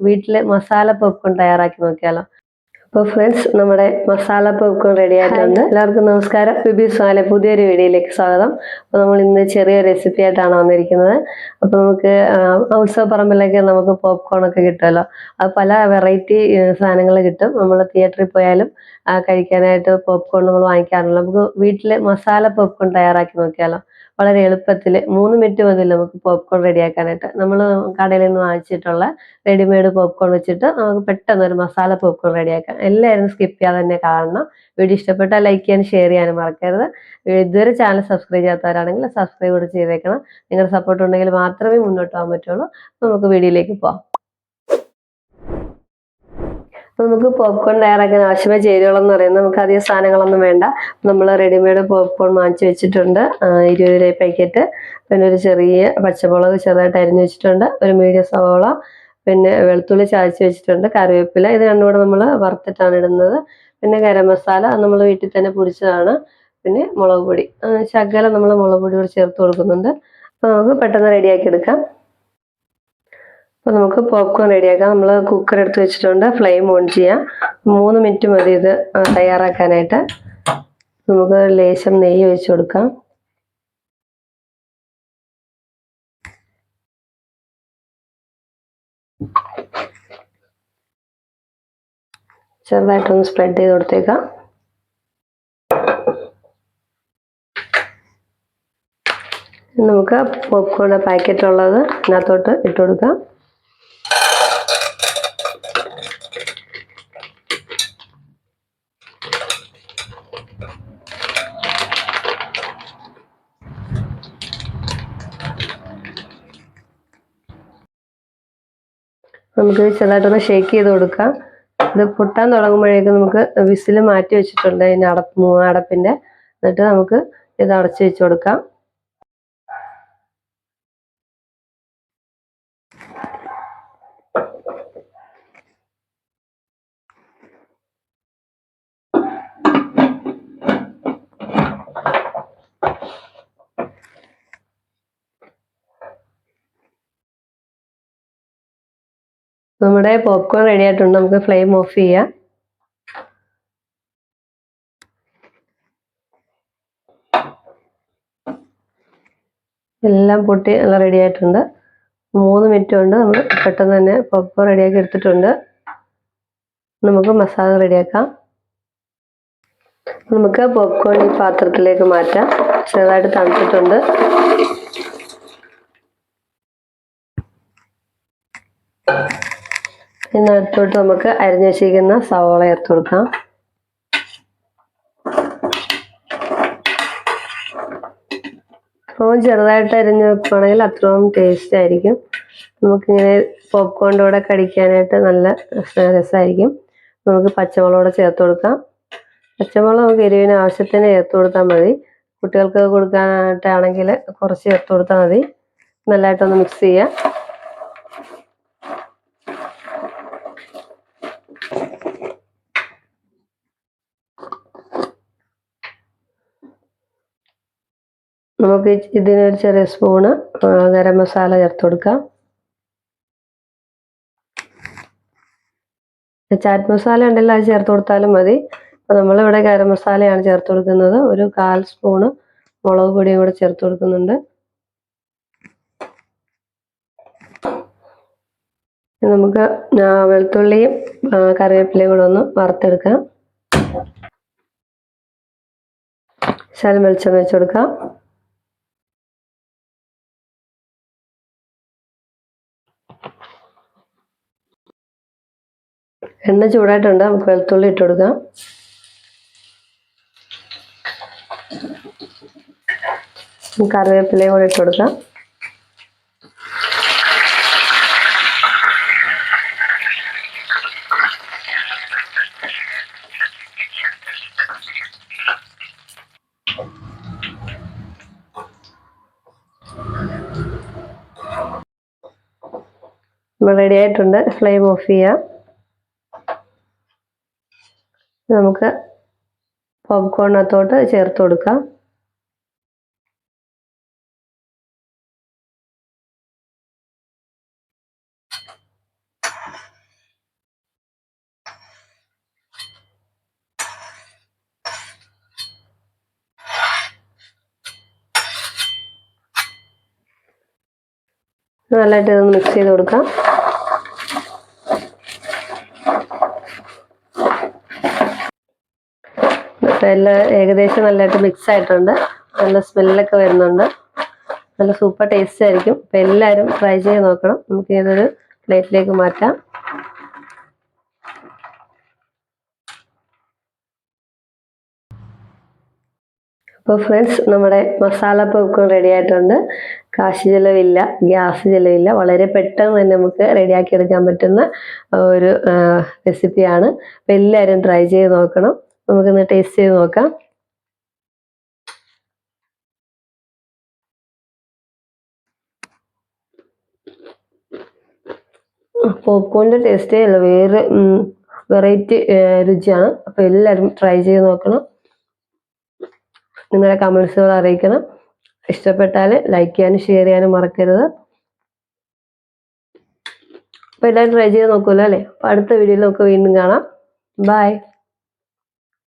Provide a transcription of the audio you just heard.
വീട്ടിൽ മസാല പോപ്കോൺ തയ്യാറാക്കി നോക്കിയാലോ? അപ്പോൾ ഫ്രണ്ട്സ് നമ്മുടെ മസാല പോപ്കോൺ റെഡി ആയിട്ടുണ്ട്. എല്ലാവർക്കും നമസ്കാരം. ബിബി സ്വാലെ പുതിയൊരു വീഡിയോയിലേക്ക് സ്വാഗതം. അപ്പോൾ നമ്മൾ ഇന്ന് ചെറിയ റെസിപ്പി ആയിട്ടാണ് വന്നിരിക്കുന്നത്. അപ്പോൾ നമുക്ക് ഉത്സവ പറമ്പിലൊക്കെ നമുക്ക് പോപ്കോൺ ഒക്കെ കിട്ടുമല്ലോ. അത് പല വെറൈറ്റി സാധനങ്ങൾ കിട്ടും. നമ്മൾ തിയേറ്ററിൽ പോയാലും കഴിക്കാനായിട്ട് പോപ്കോൺ നമ്മൾ വാങ്ങിക്കാറുണ്ട്. നമുക്ക് വീട്ടിൽ മസാല പോപ്കോൺ തയ്യാറാക്കി നോക്കിയാലോ? വളരെ എളുപ്പത്തിൽ മൂന്ന് മിനിറ്റ് മതി നമുക്ക് പോപ്കോൺ റെഡിയാക്കാനായിട്ട് നമ്മൾ കടയിൽ നിന്ന് വാങ്ങിച്ചിട്ടുള്ള റെഡിമെയ്ഡ് പോപ്കോൺ വെച്ചിട്ട് നമുക്ക് പെട്ടെന്ന് ഒരു മസാല പോപ്കോൺ റെഡിയാക്കാം എല്ലാവരും സ്കിപ്പ് ചെയ്യാതെ തന്നെ കാണണം. വീഡിയോ ഇഷ്ടപ്പെട്ടാൽ ലൈക്ക് ചെയ്യാനും ഷെയർ ചെയ്യാനും മറക്കരുത്. ഇതുവരെ ചാനൽ സബ്സ്ക്രൈബ് ചെയ്യാത്തവരാണെങ്കിൽ സബ്സ്ക്രൈബ് കൂടെ ചെയ്തേക്കണം. നിങ്ങളുടെ സപ്പോർട്ട് ഉണ്ടെങ്കിൽ മാത്രമേ മുന്നോട്ട് പോകാൻ പറ്റുള്ളൂ. നമുക്ക് വീഡിയോയിലേക്ക് പോകാം നമുക്ക് പോപ്കോൺ തയ്യാറാക്കാൻ ആവശ്യമായ ചേരുവകളെന്ന് പറയുന്നത് നമുക്ക് അധികം സാധനങ്ങളൊന്നും വേണ്ട. നമ്മൾ റെഡിമെയ്ഡ് പോപ്കോൺ വാങ്ങിച്ചു വെച്ചിട്ടുണ്ട്. ഇരുപത് രൂപ പാക്കറ്റ് പിന്നെ ഒരു ചെറിയ പച്ചമുളക് ചെറുതായിട്ട് അരിഞ്ഞു വെച്ചിട്ടുണ്ട്. ഒരു മീഡിയം സവോള. പിന്നെ വെളുത്തുള്ളി ചാച്ചി വെച്ചിട്ടുണ്ട് കറിവേപ്പില. ഇത് രണ്ടും കൂടെ നമ്മൾ വറുത്തിട്ടാണ് ഇടുന്നത്. പിന്നെ ഗരം മസാല നമ്മൾ വീട്ടിൽ തന്നെ പൊടിച്ചതാണ്. പിന്നെ മുളക് പൊടി. ശകല നമ്മൾ മുളക് പൊടി കൂടി ചേർത്ത് കൊടുക്കുന്നുണ്ട്. അപ്പോൾ നമുക്ക് പെട്ടെന്ന് റെഡിയാക്കി എടുക്കാം. അപ്പോൾ നമുക്ക് പോപ്കോൺ റെഡിയാക്കാം. നമ്മൾ കുക്കർ എടുത്ത് വെച്ചിട്ടുണ്ട്. ഫ്ലെയിം ഓൺ ചെയ്യാം. മൂന്ന് മിനിറ്റ് മതി ഇത് തയ്യാറാക്കാനായിട്ട്. നമുക്ക് ലേശം നെയ്യ് ഒഴിച്ചു കൊടുക്കാം. ചെറുതായിട്ടൊന്ന് സ്പ്രെഡ് ചെയ്ത് കൊടുത്തേക്കാം. നമുക്ക് പോപ്കോൺ പാക്കറ്റ് ഉള്ളത് ഇതിനകത്തോട്ട് ഇട്ട് കൊടുക്കാം. നമുക്ക് ചെറുതായിട്ടൊന്ന് ഷേക്ക് ചെയ്ത് കൊടുക്കാം. ഇത് പൊട്ടാൻ തുടങ്ങുമ്പോഴേക്കും നമുക്ക് വിസിൽ മാറ്റി വെച്ചിട്ടുണ്ട് അതിന്റെ അടപ്പ് അടപ്പിന്റെ എന്നിട്ട് നമുക്ക് ഇത് അടച്ച് വെച്ച് കൊടുക്കാം. നമ്മുടെ പോപ്കോൺ റെഡി ആയിട്ടുണ്ട്. നമുക്ക് ഫ്ലെയിം ഓഫ് ചെയ്യാം. എല്ലാം പൊട്ടി നല്ല റെഡി ആയിട്ടുണ്ട്. മൂന്ന് മിനിറ്റ് കൊണ്ട് നമ്മൾ പെട്ടെന്ന് തന്നെ പോപ്കോൺ റെഡിയാക്കി എടുത്തിട്ടുണ്ട്. നമുക്ക് മസാല റെഡിയാക്കാം നമുക്ക് പോപ്കോൺ ഈ പാത്രത്തിലേക്ക് മാറ്റാം. ചെറുതായിട്ട് തണുത്തിട്ടുണ്ട്. പിന്നെ അടുത്തോട്ട് നമുക്ക് അരിഞ്ഞു വെച്ചിരിക്കുന്ന സവോള ചേർത്ത് കൊടുക്കാം. അപ്പോൾ ചെറുതായിട്ട് അരിഞ്ഞ് വെക്കുകയാണെങ്കിൽ അത്രയും ടേസ്റ്റ് ആയിരിക്കും. നമുക്കിങ്ങനെ പോപ്കോണിന്റെ കൂടെ കടിക്കാനായിട്ട് നല്ല രസമായിരിക്കും നമുക്ക് പച്ചമുളക് കൂടെ ചേർത്ത് കൊടുക്കാം. പച്ചമുളക് നമുക്ക് എരിവിന് ആവശ്യത്തിന് ചേർത്ത് കൊടുത്താൽ മതി. കുട്ടികൾക്ക് കൊടുക്കാനായിട്ടാണെങ്കിൽ കുറച്ച് ചേർത്ത് കൊടുത്താൽ മതി. നല്ലതായിട്ടൊന്ന് മിക്സ് ചെയ്യാം. നമുക്ക് ഇതിനൊരു ചെറിയ സ്പൂണ് ഗരം മസാല ചേർത്ത് കൊടുക്കാം. ചാറ്റ് മസാല ഉണ്ടല്ലോ അത് ചേർത്ത് കൊടുത്താലും മതി. അപ്പോൾ നമ്മളിവിടെ ഗരം മസാലയാണ് ചേർത്ത് കൊടുക്കുന്നത്. ഒരു കാൽ സ്പൂണ് മുളക് പൊടിയും കൂടെ ചേർത്ത് കൊടുക്കുന്നുണ്ട്. നമുക്ക് വെളുത്തുള്ളിയും കറിവേപ്പിലയും കൂടെ ഒന്ന് വറുത്തെടുക്കാം. ശകലം വെളിച്ചെണ്ണ വെച്ച് കൊടുക്കാം. എണ്ണ ചൂടായിട്ടുണ്ട്. നമുക്ക് വെളുത്തുള്ളി ഇട്ട് കൊടുക്കാം. കറിവേപ്പിലയും കൂടെ ഇട്ട് കൊടുക്കാം. റെഡി ആയിട്ടുണ്ട്. ഫ്ലെയിം ഓഫ് ചെയ്യാം. നമുക്ക് പോപ്കോണിനകത്തോട്ട് ചേർത്ത് കൊടുക്കാം. നല്ലതായിട്ട് ഇതൊന്ന് മിക്സ് ചെയ്ത് കൊടുക്കാം. എല്ലാം ഏകദേശം നല്ലതായിട്ട് മിക്സ് ആയിട്ടുണ്ട്. നല്ല സ്മെല്ലൊക്കെ വരുന്നുണ്ട്. നല്ല സൂപ്പർ ടേസ്റ്റ് ആയിരിക്കും. അപ്പം എല്ലാവരും ട്രൈ ചെയ്ത് നോക്കണം. നമുക്ക് ഇതൊരു പ്ലേറ്റിലേക്ക് മാറ്റാം. അപ്പോൾ ഫ്രണ്ട്സ് നമ്മുടെ മസാല പോപ്കോൺ റെഡി ആയിട്ടുണ്ട്. കാശ് ചിലവില്ല ഗ്യാസ് ചിലവില്ല. വളരെ പെട്ടെന്ന് തന്നെ നമുക്ക് റെഡിയാക്കി എടുക്കാൻ പറ്റുന്ന ഒരു റെസിപ്പിയാണ് അപ്പോൾ എല്ലാവരും ട്രൈ ചെയ്ത് നോക്കണം. നമുക്കൊന്ന് ടേസ്റ്റ് ചെയ്ത് നോക്കാം. പോപ്കോണിന്റെ ടേസ്റ്റേ അല്ല വേറെ വെറൈറ്റി രുചിയാണ്. അപ്പോൾ എല്ലാവരും ട്രൈ ചെയ്ത് നോക്കണം. നിങ്ങളുടെ കമൻസുകൾ അറിയിക്കണം. ഇഷ്ടപ്പെട്ടാൽ ലൈക്ക് ചെയ്യാനും ഷെയർ ചെയ്യാനും മറക്കരുത്. അപ്പോൾ എല്ലാവരും ട്രൈ ചെയ്ത് നോക്കുമല്ലോ അല്ലേ? അപ്പോൾ അടുത്ത വീഡിയോയിൽ നമുക്ക് വീണ്ടും കാണാം. ബൈ